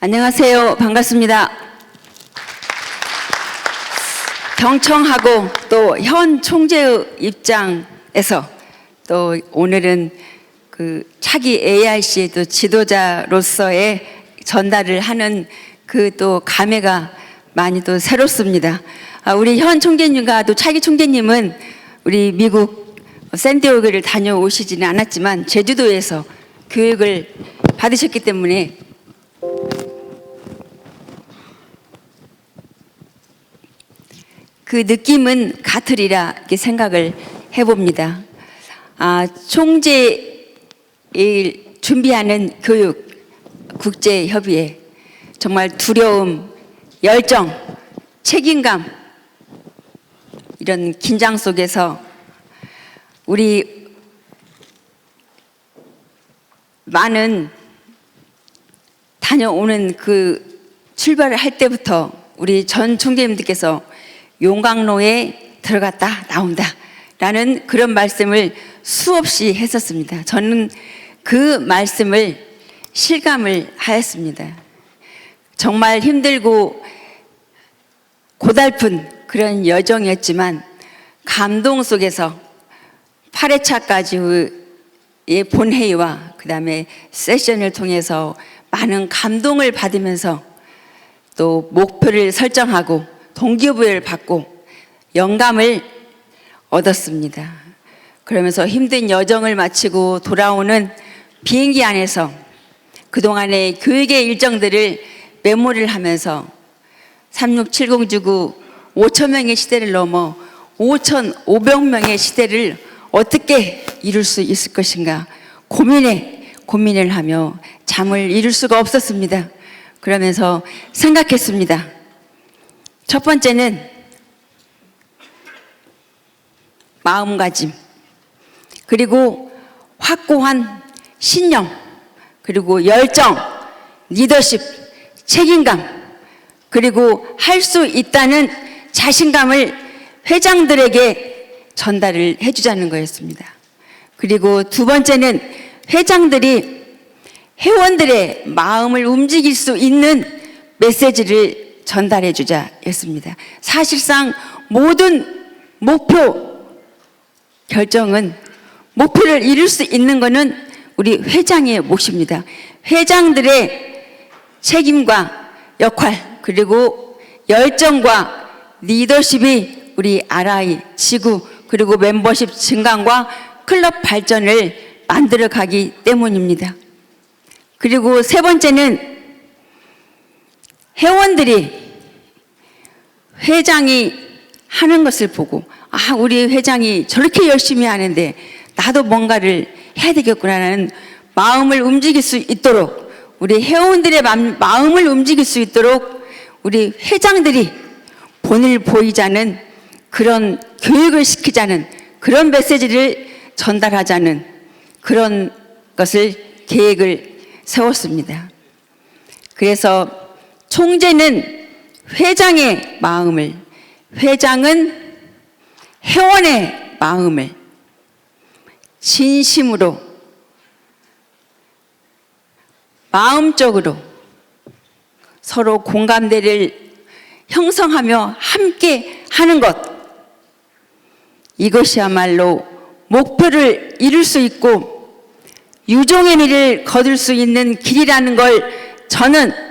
안녕하세요. 반갑습니다. 경청하고 또 현 총재의 입장에서 또 오늘은 그 차기 AIC의 또 지도자로서의 전달을 하는 그 또 감회가 많이 또 새롭습니다. 아, 우리 현 총재님과 또 차기 총재님은 우리 미국 샌디오그를 다녀오시지는 않았지만 제주도에서 교육을 받으셨기 때문에 그 느낌은 같으리라 이렇게 생각을 해봅니다. 아, 총재일 준비하는 교육 국제 협의회 정말 두려움, 열정, 책임감 이런 긴장 속에서 우리 많은 다녀오는 그 출발을 할 때부터 우리 전 총재님들께서 용광로에 들어갔다 나온다 라는 그런 말씀을 수없이 했었습니다. 저는 그 말씀을 실감을 하였습니다. 정말 힘들고 고달픈 그런 여정이었지만 감동 속에서 8회차까지의 본회의와 그 다음에 세션을 통해서 많은 감동을 받으면서 또 목표를 설정하고 동기부여를 받고 영감을 얻었습니다. 그러면서 힘든 여정을 마치고 돌아오는 비행기 안에서 그동안의 교육의 일정들을 메모를 하면서 3670 주구 5천 명의 시대를 넘어 5,500명의 시대를 어떻게 이룰 수 있을 것인가 고민에 고민을 하며 잠을 이룰 수가 없었습니다. 그러면서 생각했습니다. 첫 번째는 마음가짐, 그리고 확고한 신념, 그리고 열정, 리더십, 책임감, 그리고 할 수 있다는 자신감을 회장들에게 전달을 해주자는 거였습니다. 그리고 두 번째는 회장들이 회원들의 마음을 움직일 수 있는 메시지를 전달해 주자였습니다. 사실상 모든 목표 결정은 목표를 이룰 수 있는 것은 우리 회장의 몫입니다. 회장들의 책임과 역할 그리고 열정과 리더십이 우리 RI 지구 그리고 멤버십 증강과 클럽 발전을 만들어 가기 때문입니다. 그리고 세 번째는 회원들이 회장이 하는 것을 보고 아 우리 회장이 저렇게 열심히 하는데 나도 뭔가를 해야 되겠구나라는 마음을 움직일 수 있도록 우리 회원들의 맘- 마음을 움직일 수 있도록 우리 회장들이 본을 보이자는 그런 교육을 시키자는 그런 메시지를 전달하자는 그런 것을 계획을 세웠습니다. 그래서 총재는 회장의 마음을, 회장은 회원의 마음을 진심으로 마음적으로 서로 공감대를 형성하며 함께 하는 것. 이것이야말로 목표를 이룰 수 있고 유종의 미를 거둘 수 있는 길이라는 걸 저는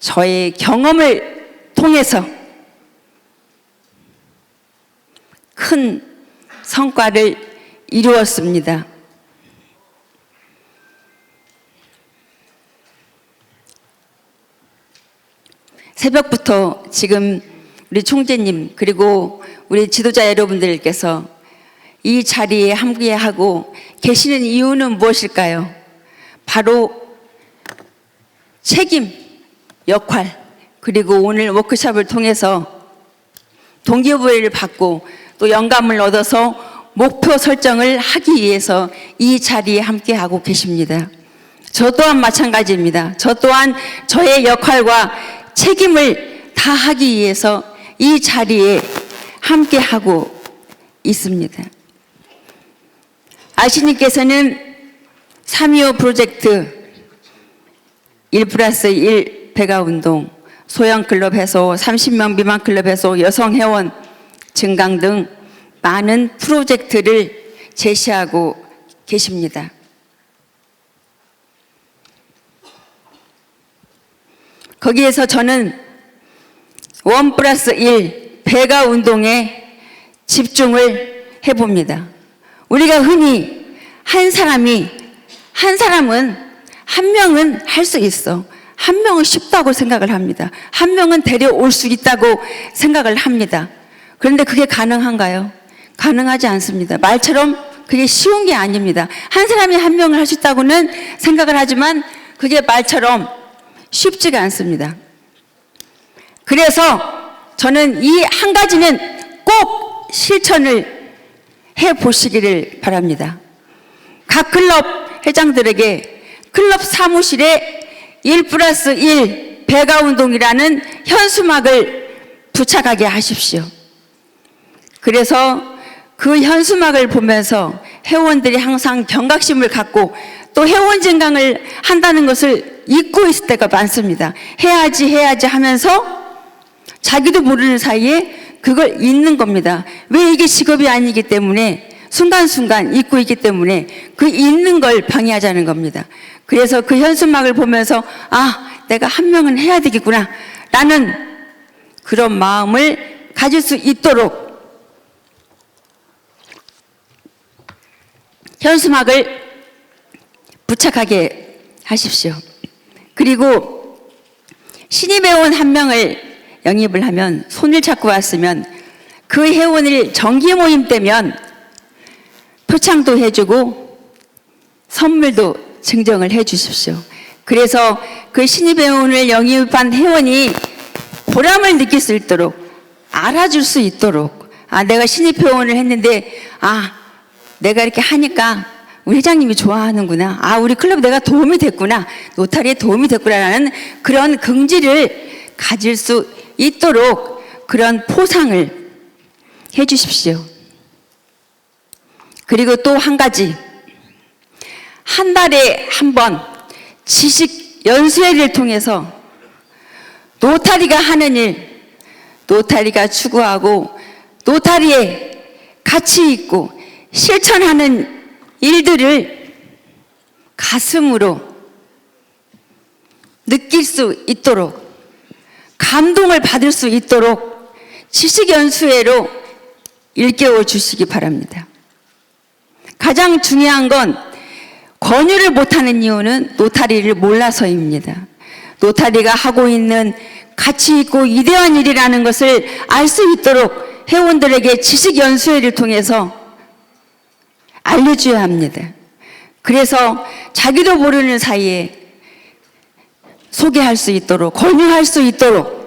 저의 경험을 통해서 큰 성과를 이루었습니다. 새벽부터 지금 우리 총재님 그리고 우리 지도자 여러분들께서 이 자리에 함께하고 계시는 이유는 무엇일까요? 바로 책임, 역할, 그리고 오늘 워크숍을 통해서 동기부여를 받고 또 영감을 얻어서 목표 설정을 하기 위해서 이 자리에 함께하고 계십니다. 저 또한 마찬가지입니다. 저 또한 저의 역할과 책임을 다하기 위해서 이 자리에 함께하고 있습니다. 아시님께서는 3.25 프로젝트 1 플러스 1 배가 운동, 소형 클럽 해소, 30명 미만 클럽 해소, 여성 회원 증강 등 많은 프로젝트를 제시하고 계십니다. 거기에서 저는 원 플러스 일 배가 운동에 집중을 해봅니다. 우리가 흔히 한 사람이 한 사람은 한 명은 할 수 있어. 한 명은 쉽다고 생각을 합니다. 한 명은 데려올 수 있다고 생각을 합니다. 그런데 그게 가능한가요? 가능하지 않습니다. 말처럼 그게 쉬운 게 아닙니다. 한 사람이 한 명을 할 수 있다고는 생각을 하지만 그게 말처럼 쉽지가 않습니다. 그래서 저는 이 한 가지는 꼭 실천을 해 보시기를 바랍니다. 각 클럽 회장들에게 클럽 사무실에 1 플러스 1 배가 운동이라는 현수막을 부착하게 하십시오. 그래서 그 현수막을 보면서 회원들이 항상 경각심을 갖고 또 회원 증강을 한다는 것을 잊고 있을 때가 많습니다. 해야지 해야지 하면서 자기도 모르는 사이에 그걸 잊는 겁니다. 왜 이게 직업이 아니기 때문에 순간순간 잊고 있기 때문에 그 잊는 걸 방해하자는 겁니다. 그래서 그 현수막을 보면서 아, 내가 한 명은 해야 되겠구나. 라는 그런 마음을 가질 수 있도록 현수막을 부착하게 하십시오. 그리고 신입 회원 한 명을 영입을 하면 손을 잡고 왔으면 그 회원을 정기 모임 때면 표창도 해주고 선물도 증정을 해 주십시오. 그래서 그 신입 회원을 영입한 회원이 보람을 느낄 수 있도록 알아줄 수 있도록 아 내가 신입 회원을 했는데 아 내가 이렇게 하니까 우리 회장님이 좋아하는구나. 아, 우리 클럽 내가 도움이 됐구나. 노타리에 도움이 됐구나라는 그런 긍지를 가질 수 있도록 그런 포상을 해 주십시오. 그리고 또 한 가지. 한 달에 한 번 지식 연수회를 통해서 노타리가 하는 일, 노타리가 추구하고 노타리에 가치 있고 실천하는 일들을 가슴으로 느낄 수 있도록 감동을 받을 수 있도록 지식연수회로 일깨워 주시기 바랍니다. 가장 중요한 건 권유를 못하는 이유는 노타리를 몰라서입니다. 노타리가 하고 있는 가치 있고 이대한 일이라는 것을 알 수 있도록 회원들에게 지식 연수회를 통해서 알려줘야 합니다. 그래서 자기도 모르는 사이에 소개할 수 있도록, 권유할 수 있도록.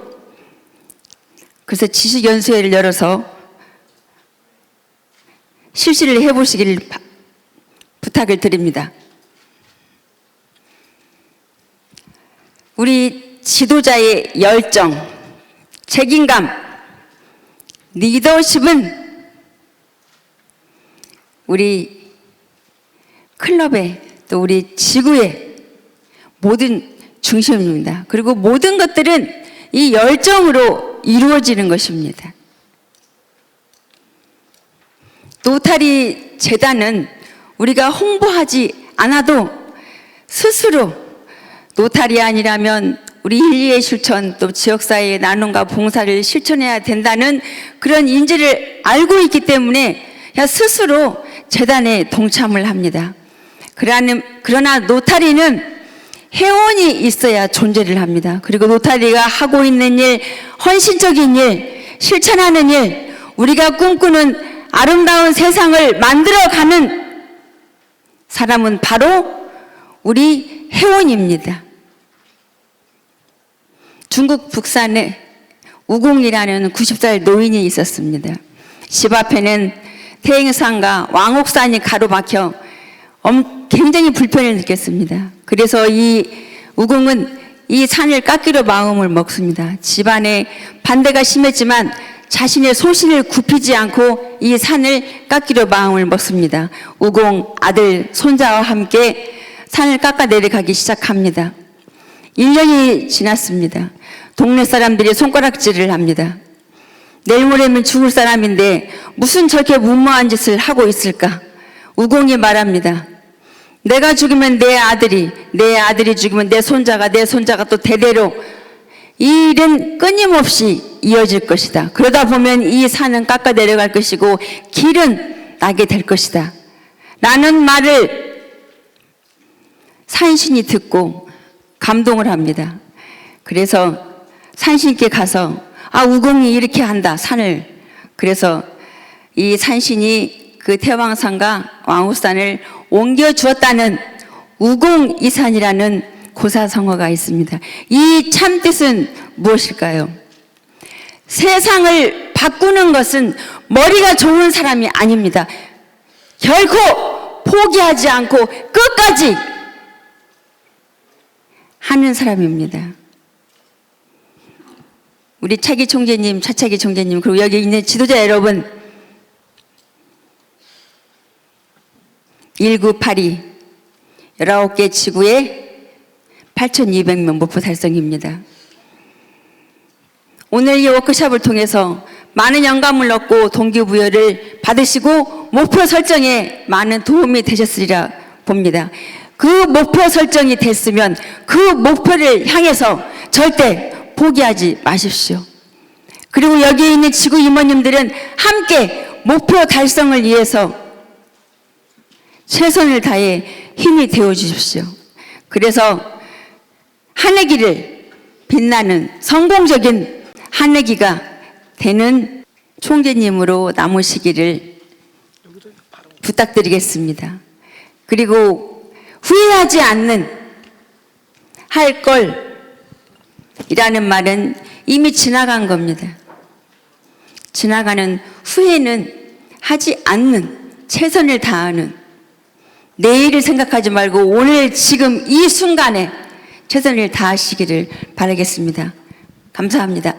그래서 지식 연수회를 열어서 실시를 해보시기를 바- 부탁을 드립니다. 우리 지도자의 열정, 책임감, 리더십은 우리 클럽의 또 우리 지구의 모든 중심입니다. 그리고 모든 것들은 이 열정으로 이루어지는 것입니다. 노타리 재단은 우리가 홍보하지 않아도 스스로 노타리 아니라면 우리 인리의 실천 또 지역사회의 나눔과 봉사를 실천해야 된다는 그런 인지를 알고 있기 때문에 스스로 재단에 동참을 합니다. 그러나 노타리는 회원이 있어야 존재를 합니다. 그리고 노타리가 하고 있는 일, 헌신적인 일, 실천하는 일, 우리가 꿈꾸는 아름다운 세상을 만들어가는 사람은 바로 우리 회원입니다. 중국 북산에 우공이라는 90살 노인이 있었습니다. 집 앞에는 태행산과 왕옥산이 가로막혀 엄- 굉장히 불편을 느꼈습니다. 그래서 이 우공은 이 산을 깎기로 마음을 먹습니다. 집안에 반대가 심했지만 자신의 소신을 굽히지 않고 이 산을 깎기로 마음을 먹습니다. 우공 아들 손자와 함께 산을 깎아 내려가기 시작합니다. 1년이 지났습니다. 동네 사람들이 손가락질을 합니다. 내일 모레면 죽을 사람인데 무슨 저렇게 무모한 짓을 하고 있을까? 우공이 말합니다. 내가 죽으면 내 아들이, 내 아들이 죽으면 내 손자가, 내 손자가 또 대대로 이 일은 끊임없이 이어질 것이다. 그러다 보면 이 산은 깎아 내려갈 것이고 길은 나게 될 것이다. 라는 말을 산신이 듣고 감동을 합니다. 그래서 산신께 가서 아 우공이 이렇게 한다 산을 그래서 이 산신이 그 태왕산과 왕후산을 옮겨 주었다는 우공이산이라는 고사성어가 있습니다. 이 참 뜻은 무엇일까요? 세상을 바꾸는 것은 머리가 좋은 사람이 아닙니다. 결코 포기하지 않고 끝까지 하는 사람입니다. 우리 차기 총재님, 차차기 총재님, 그리고 여기 있는 지도자 여러분, 1982, 19개 지구에 8,200명 목표 달성입니다. 오늘 이 워크숍을 통해서 많은 영감을 얻고 동기부여를 받으시고 목표 설정에 많은 도움이 되셨으리라 봅니다. 그 목표 설정이 됐으면 그 목표를 향해서 절대 포기하지 마십시오. 그리고 여기 있는 지구 임원님들은 함께 목표 달성을 위해서 최선을 다해 힘이 되어 주십시오. 그래서 한해기를 빛나는 성공적인 한해기가 되는 총재님으로 남으시기를 부탁드리겠습니다. 그리고 후회하지 않는 할 걸 이라는 말은 이미 지나간 겁니다. 지나가는 후회는 하지 않는 최선을 다하는 내일을 생각하지 말고 오늘 지금 이 순간에 최선을 다하시기를 바라겠습니다. 감사합니다.